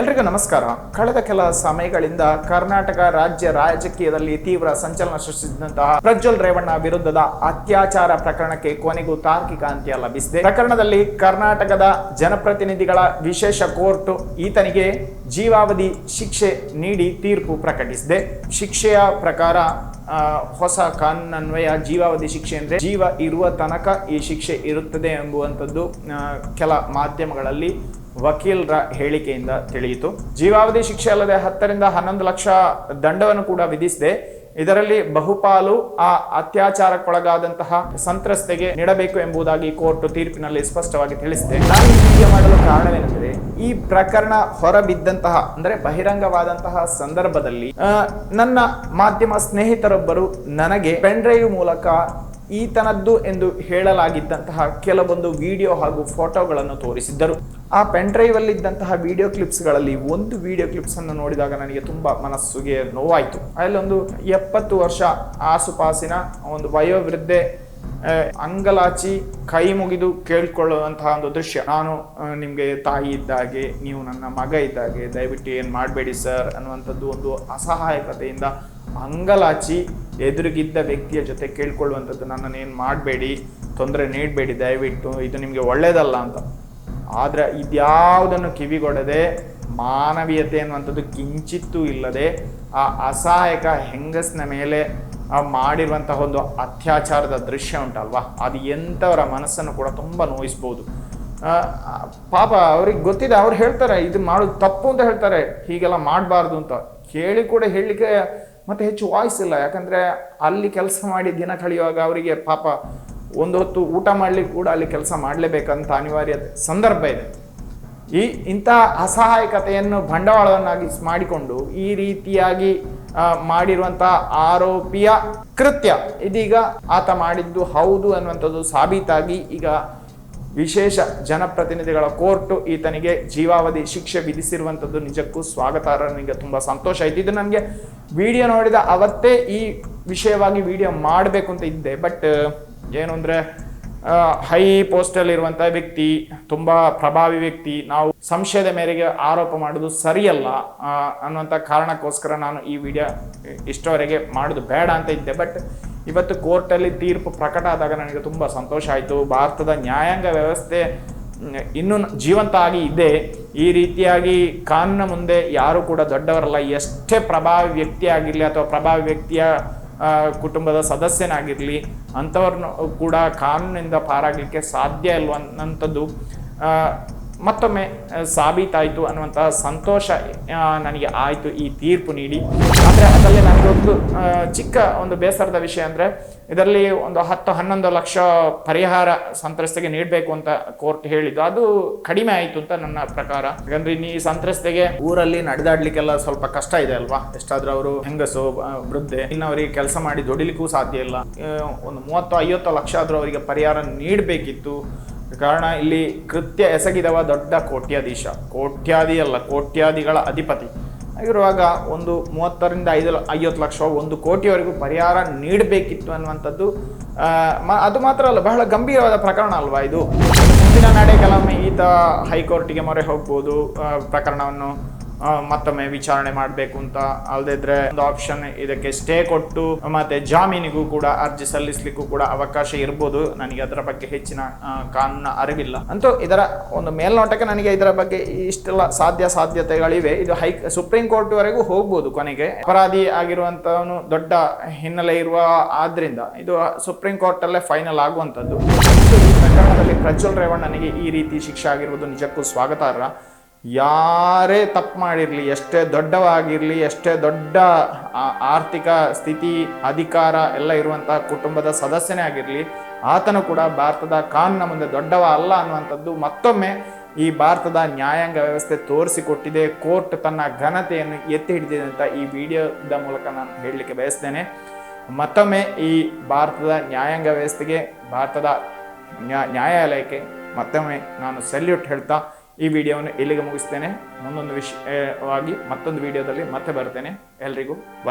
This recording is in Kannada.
ಎಲ್ರಿಗೂ ನಮಸ್ಕಾರ. ಕಳೆದ ಕೆಲ ಸಮಯಗಳಿಂದ ಕರ್ನಾಟಕ ರಾಜ್ಯ ರಾಜಕೀಯದಲ್ಲಿ ತೀವ್ರ ಸಂಚಲನ ಸೃಷ್ಟಿಸಿದಂತಹ ಪ್ರಜ್ವಲ್ ರೇವಣ್ಣ ವಿರುದ್ಧದ ಅತ್ಯಾಚಾರ ಪ್ರಕರಣಕ್ಕೆ ಕೊನೆಗೂ ತಾರ್ಕಿಕ ಅಂತ್ಯ ಲಭಿಸಿದೆ. ಪ್ರಕರಣದಲ್ಲಿ ಕರ್ನಾಟಕದ ಜನಪ್ರತಿನಿಧಿಗಳ ವಿಶೇಷ ಕೋರ್ಟ್ ಈತನಿಗೆ ಜೀವಾವಧಿ ಶಿಕ್ಷೆ ನೀಡಿ ತೀರ್ಪು ಪ್ರಕಟಿಸಿದೆ. ಶಿಕ್ಷೆಯ ಪ್ರಕಾರ ಆ, ಕಾನೂನು ಅನ್ವಯ ಜೀವಾವಧಿ ಶಿಕ್ಷೆ ಅಂದರೆ ಜೀವ ಇರುವ ತನಕ ಈ ಶಿಕ್ಷೆ ಇರುತ್ತದೆ ಎಂಬುವಂಥದ್ದು ಕೆಲ ಮಾಧ್ಯಮಗಳಲ್ಲಿ ವಕೀಲರ ಹೇಳಿಕೆಯಿಂದ ತಿಳಿಯಿತು. ಜೀವಾವಧಿ ಶಿಕ್ಷೆ ಅಲ್ಲದೆ ಹತ್ತರಿಂದ ಹನ್ನೊಂದು ಲಕ್ಷ ದಂಡವನ್ನು ಕೂಡ ವಿಧಿಸಿದೆ. ಇದರಲ್ಲಿ ಬಹುಪಾಲು ಆ ಅತ್ಯಾಚಾರಕ್ಕೊಳಗಾದಂತಹ ಸಂತ್ರಸ್ತೆಗೆ ನೀಡಬೇಕು ಎಂಬುದಾಗಿ ಕೋರ್ಟ್ ತೀರ್ಪಿನಲ್ಲಿ ಸ್ಪಷ್ಟವಾಗಿ ತಿಳಿಸಿದೆ. ನಾನು ಹೀಗೆ ಮಾಡಲು ಕಾರಣವೇನೆಂದರೆ ಈ ಪ್ರಕರಣ ಹೊರಬಿದ್ದಂತಹ, ಅಂದ್ರೆ ಬಹಿರಂಗವಾದಂತಹ ಸಂದರ್ಭದಲ್ಲಿ ನನ್ನ ಮಾಧ್ಯಮ ಸ್ನೇಹಿತರೊಬ್ಬರು ನನಗೆ ಪೆನ್ಡ್ರೈವ್ ಮೂಲಕ ಈತನದ್ದು ಎಂದು ಹೇಳಲಾಗಿದ್ದಂತಹ ಕೆಲವೊಂದು ವಿಡಿಯೋ ಹಾಗೂ ಫೋಟೋಗಳನ್ನು ತೋರಿಸಿದ್ದರು. ಆ ಪೆನ್ಡ್ರೈವ್ ಅಲ್ಲಿ ಇದ್ದಂತಹ ವಿಡಿಯೋ ಕ್ಲಿಪ್ಸ್ಗಳಲ್ಲಿ ಒಂದು ವಿಡಿಯೋ ಕ್ಲಿಪ್ಸ್ ಅನ್ನು ನೋಡಿದಾಗ ನನಗೆ ತುಂಬಾ ಮನಸ್ಸಿಗೆ ನೋವಾಯಿತು. ಅಲ್ಲೊಂದು ಎಪ್ಪತ್ತು ವರ್ಷ ಆಸುಪಾಸಿನ ಒಂದು ವಯೋವೃದ್ಧೆ ಅಂಗಲಾಚಿ ಕೈ ಮುಗಿದು ಕೇಳ್ಕೊಳ್ಳುವಂತಹ ಒಂದು ದೃಶ್ಯ. ನಾನು ನಿಮ್ಗೆ ತಾಯಿ ಇದ್ದಾಗೆ, ನೀವು ನನ್ನ ಮಗ ಇದ್ದಾಗೆ, ದಯವಿಟ್ಟು ಏನು ಮಾಡಬೇಡಿ ಸರ್ ಅನ್ನುವಂಥದ್ದು ಒಂದು ಅಸಹಾಯಕತೆಯಿಂದ ಅಂಗಲಾಚಿ ಎದುರಿಗಿದ್ದ ವ್ಯಕ್ತಿಯ ಜೊತೆ ಕೇಳ್ಕೊಳ್ಳುವಂಥದ್ದು ಏನು ಮಾಡಬೇಡಿ, ತೊಂದರೆ ನೀಡಬೇಡಿ, ದಯವಿಟ್ಟು ಇದು ನಿಮಗೆ ಒಳ್ಳೇದಲ್ಲ ಅಂತ. ಆದರೆ ಇದ್ಯಾವುದನ್ನು ಕಿವಿಗೊಡದೆ ಮಾನವೀಯತೆ ಅನ್ನುವಂಥದ್ದು ಕಿಂಚಿತ್ತೂ ಇಲ್ಲದೆ ಆ ಅಸಹಾಯಕ ಹೆಂಗಸ್ನ ಮೇಲೆ ಮಾಡಿರುವಂತಹ ಒಂದು ಅತ್ಯಾಚಾರದ ದೃಶ್ಯ ಉಂಟಲ್ವಾ? ಅದು ಎಂಥವರ ಮನಸ್ಸನ್ನು ಕೂಡ ತುಂಬ ನೋಯಿಸ್ಬೋದು. ಪಾಪ ಅವ್ರಿಗೆ ಗೊತ್ತಿದೆ, ಅವ್ರು ಹೇಳ್ತಾರೆ, ಇದು ಮಾಡೋದು ತಪ್ಪು ಅಂತ ಹೇಳ್ತಾರೆ, ಹೀಗೆಲ್ಲ ಮಾಡಬಾರ್ದು ಅಂತ. ಕೇಳಿ ಕೂಡ ಹೇಳಲಿಕ್ಕೆ ಮತ್ತೆ ಹೆಚ್ಚು ವಾಯ್ಸ್ ಇಲ್ಲ. ಯಾಕಂದ್ರೆ ಅಲ್ಲಿ ಕೆಲಸ ಮಾಡಿ ದಿನ ಕಳೆಯುವಾಗ ಅವರಿಗೆ ಪಾಪ ಒಂದು ಹೊತ್ತು ಊಟ ಮಾಡಲಿ ಕೂಡ ಅಲ್ಲಿ ಕೆಲಸ ಮಾಡಲೇಬೇಕಂತ ಅನಿವಾರ್ಯತೆ ಸಂದರ್ಭ ಇದೆ. ಈ ಇಂಥ ಅಸಹಾಯಕತೆಯನ್ನು ಬಂಡವಾಳವನ್ನಾಗಿ ಮಾಡಿಕೊಂಡು ಈ ರೀತಿಯಾಗಿ ಮಾಡಿರುವಂಥ ಆರೋಪಿಯ ಕೃತ್ಯ ಇದೀಗ ಆತ ಮಾಡಿದ್ದು ಹೌದು ಅನ್ನುವಂಥದ್ದು ಸಾಬೀತಾಗಿ ಈಗ ವಿಶೇಷ ಜನಪ್ರತಿನಿಧಿಗಳ ಕೋರ್ಟ್ ಈತನಿಗೆ ಜೀವಾವಧಿ ಶಿಕ್ಷೆ ವಿಧಿಸಿರುವಂಥದ್ದು ನಿಜಕ್ಕೂ ಸ್ವಾಗತಾರ್ಹ. ನನಗೆ ತುಂಬ ಸಂತೋಷ ಆಯ್ತು. ಇದು ನನಗೆ ವಿಡಿಯೋ ನೋಡಿದ ಅವತ್ತೇ ಈ ವಿಷಯವಾಗಿ ವಿಡಿಯೋ ಮಾಡಬೇಕು ಅಂತ ಇದ್ದೆ. ಬಟ್ ಏನು ಅಂದರೆ ಹೈ ಪೋಸ್ಟಲ್ಲಿರುವಂಥ ವ್ಯಕ್ತಿ, ತುಂಬ ಪ್ರಭಾವಿ ವ್ಯಕ್ತಿ. ನಾವು ಸಂಶಯದ ಮೇರೆಗೆ ಆರೋಪ ಮಾಡೋದು ಸರಿಯಲ್ಲ ಅನ್ನುವಂಥ ಕಾರಣಕ್ಕೋಸ್ಕರ ನಾನು ಈ ವಿಡಿಯೋ ಇಷ್ಟವರೆಗೆ ಮಾಡೋದು ಬೇಡ ಅಂತ ಇದ್ದೆ. ಬಟ್ ಇವತ್ತು ಕೋರ್ಟಲ್ಲಿ ತೀರ್ಪು ಪ್ರಕಟ ಆದಾಗ ನನಗೆ ತುಂಬ ಸಂತೋಷ ಆಯಿತು. ಭಾರತದ ನ್ಯಾಯಾಂಗ ವ್ಯವಸ್ಥೆ ಇನ್ನೂ ಜೀವಂತ ಆಗಿ ಇದೆ. ಈ ರೀತಿಯಾಗಿ ಕಾನೂನ ಮುಂದೆ ಯಾರು ಕೂಡ ದೊಡ್ಡವರಲ್ಲ. ಎಷ್ಟೇ ಪ್ರಭಾವಿ ವ್ಯಕ್ತಿ ಆಗಿರಲಿ ಅಥವಾ ಪ್ರಭಾವಿ ವ್ಯಕ್ತಿಯ ಕುಟುಂಬದ ಸದಸ್ಯನಾಗಿರಲಿ ಅಂಥವ್ರನ್ನೂ ಕೂಡ ಕಾನೂನಿನಿಂದ ಪಾರಾಗಲಿಕ್ಕೆ ಸಾಧ್ಯ ಇಲ್ವ ಅನ್ನೋಂಥದ್ದು ಆ, ಮತ್ತೊಮ್ಮೆ ಸಾಬೀತಾಯಿತು ಅನ್ನುವಂತಹ ಸಂತೋಷ ನನಗೆ ಆಯಿತು ಈ ತೀರ್ಪು ನೀಡಿ. ಆದರೆ ಅದರಲ್ಲಿ ನನಗೊಂದು ಚಿಕ್ಕ ಒಂದು ಬೇಸರದ ವಿಷಯ ಅಂದರೆ, ಇದರಲ್ಲಿ ಒಂದು ಹತ್ತು ಹನ್ನೊಂದು ಲಕ್ಷ ಪರಿಹಾರ ಸಂತ್ರಸ್ತೆಗೆ ನೀಡಬೇಕು ಅಂತ ಕೋರ್ಟ್ ಹೇಳಿದ್ದು. ಅದು ಕಡಿಮೆ ಆಯಿತು ಅಂತ ನನ್ನ ಪ್ರಕಾರ. ಯಾಕಂದ್ರೆ ಇನ್ನು ಈ ಸಂತ್ರಸ್ತೆಗೆ ಊರಲ್ಲಿ ನಡೆದಾಡ್ಲಿಕ್ಕೆಲ್ಲ ಸ್ವಲ್ಪ ಕಷ್ಟ ಇದೆ ಅಲ್ವಾ? ಎಷ್ಟಾದ್ರೂ ಅವರು ಹೆಂಗಸು ವೃದ್ಧೆ ಇನ್ನು ಅವರಿಗೆ ಕೆಲಸ ಮಾಡಿ ದುಡಿಲಿಕ್ಕೂ ಸಾಧ್ಯ ಇಲ್ಲ. ಒಂದು ಮೂವತ್ತು ಐವತ್ತು ಲಕ್ಷ ಆದರೂ ಅವರಿಗೆ ಪರಿಹಾರ ನೀಡಬೇಕಿತ್ತು. ಕಾರಣ ಇಲ್ಲಿ ಕೃತ್ಯ ಎಸಗಿದವ ದೊಡ್ಡ ಕೋಟ್ಯಾಧೀಶ. ಕೋಟ್ಯಾದಿ ಅಲ್ಲ, ಕೋಟ್ಯಾದಿಗಳ ಅಧಿಪತಿ. ಆಗಿರುವಾಗ ಒಂದು ಮೂವತ್ತರಿಂದ ಐದು ಐವತ್ತು ಲಕ್ಷ ಒಂದು ಕೋಟಿವರೆಗೂ ಪರಿಹಾರ ನೀಡಬೇಕಿತ್ತು ಅನ್ನುವಂಥದ್ದು ಅದು ಮಾತ್ರ ಅಲ್ಲ, ಬಹಳ ಗಂಭೀರವಾದ ಪ್ರಕರಣ ಅಲ್ವಾ ಇದು? ಮುಂದಿನ ನಡೆ ಕೆಲವೊಮ್ಮೆ ಈತ ಹೈಕೋರ್ಟಿಗೆ ಮೊರೆ ಹೋಗ್ಬೋದು ಪ್ರಕರಣವನ್ನು ಮತ್ತೊಮ್ಮೆ ವಿಚಾರಣೆ ಮಾಡಬೇಕು ಅಂತ ಅಲ್ಲದಿದ್ರೆ ಒಂದು ಆಪ್ಷನ್ ಇದಕ್ಕೆ ಸ್ಟೇ ಕೊಟ್ಟು, ಮತ್ತೆ ಜಾಮೀನಿಗೂ ಕೂಡ ಅರ್ಜಿ ಸಲ್ಲಿಸಲಿಕ್ಕೂ ಕೂಡ ಅವಕಾಶ ಇರ್ಬೋದು. ನನಗೆ ಅದರ ಬಗ್ಗೆ ಹೆಚ್ಚಿನ ಕಾನೂನು ಅರಿವಿಲ್ಲ. ಅಂತೂ ಇದರ ಒಂದು ಮೇಲ್ನೋಟಕ್ಕೆ ನನಗೆ ಇದರ ಬಗ್ಗೆ ಇಷ್ಟೆಲ್ಲ ಸಾಧ್ಯ ಸಾಧ್ಯತೆಗಳಿವೆ. ಇದು ಹೈ, ಸುಪ್ರೀಂ ಕೋರ್ಟ್ ವರೆಗೂ ಹೋಗ್ಬೋದು ಕೊನೆಗೆ. ಅಪರಾಧಿ ಆಗಿರುವಂತವನು ದೊಡ್ಡ ಹಿನ್ನೆಲೆ ಇರುವ ಆದ್ರಿಂದ ಇದು ಸುಪ್ರೀಂ ಕೋರ್ಟ್ ಅಲ್ಲೇ ಫೈನಲ್ ಆಗುವಂತದ್ದು ಪ್ರಕರಣದಲ್ಲಿ ಪ್ರಜ್ವಲ್ ರೇವಣ್ಣನಿಗೆ ಈ ರೀತಿ ಶಿಕ್ಷೆ ಆಗಿರುವುದು ನಿಜಕ್ಕೂ ಸ್ವಾಗತಾರ್ಹ. ಯಾರೇ ತಪ್ಪು ಮಾಡಿರಲಿ, ಎಷ್ಟೇ ದೊಡ್ಡವಾಗಿರಲಿ, ಎಷ್ಟೇ ದೊಡ್ಡ ಆರ್ಥಿಕ ಸ್ಥಿತಿ, ಅಧಿಕಾರ ಎಲ್ಲ ಇರುವಂತಹ ಕುಟುಂಬದ ಸದಸ್ಯನೇ ಆಗಿರಲಿ, ಆತನು ಕೂಡ ಭಾರತದ ಕಾನೂನ ಮುಂದೆ ದೊಡ್ಡವ ಅಲ್ಲ ಅನ್ನುವಂಥದ್ದು ಮತ್ತೊಮ್ಮೆ ಈ ಭಾರತದ ನ್ಯಾಯಾಂಗ ವ್ಯವಸ್ಥೆ ತೋರಿಸಿಕೊಟ್ಟಿದೆ. ಕೋರ್ಟ್ ತನ್ನ ಘನತೆಯನ್ನು ಎತ್ತಿ ಹಿಡಿದಿದೆ ಅಂತ ಈ ವಿಡಿಯೋದ ಮೂಲಕ ನಾನು ಹೇಳಲಿಕ್ಕೆ ಬಯಸ್ತೇನೆ. ಮತ್ತೊಮ್ಮೆ ಈ ಭಾರತದ ನ್ಯಾಯಾಂಗ ವ್ಯವಸ್ಥೆಗೆ, ಭಾರತದ ನ್ಯಾ- ನ್ಯಾಯಾಲಯಕ್ಕೆ ಮತ್ತೊಮ್ಮೆ ನಾನು ಸಲ್ಯೂಟ್ ಹೇಳ್ತಾ ಈ ವಿಡಿಯೋವನ್ನು ಇಲ್ಲಿಗೆ ಮುಗಿಸ್ತೇನೆ. ಮುಂದೊಂದು ವಿಷಯವಾಗಿ ಮತ್ತೊಂದು ವಿಡಿಯೋದಲ್ಲಿ ಮತ್ತೆ ಬರ್ತೇನೆ. ಎಲ್ರಿಗೂ ಬಂದ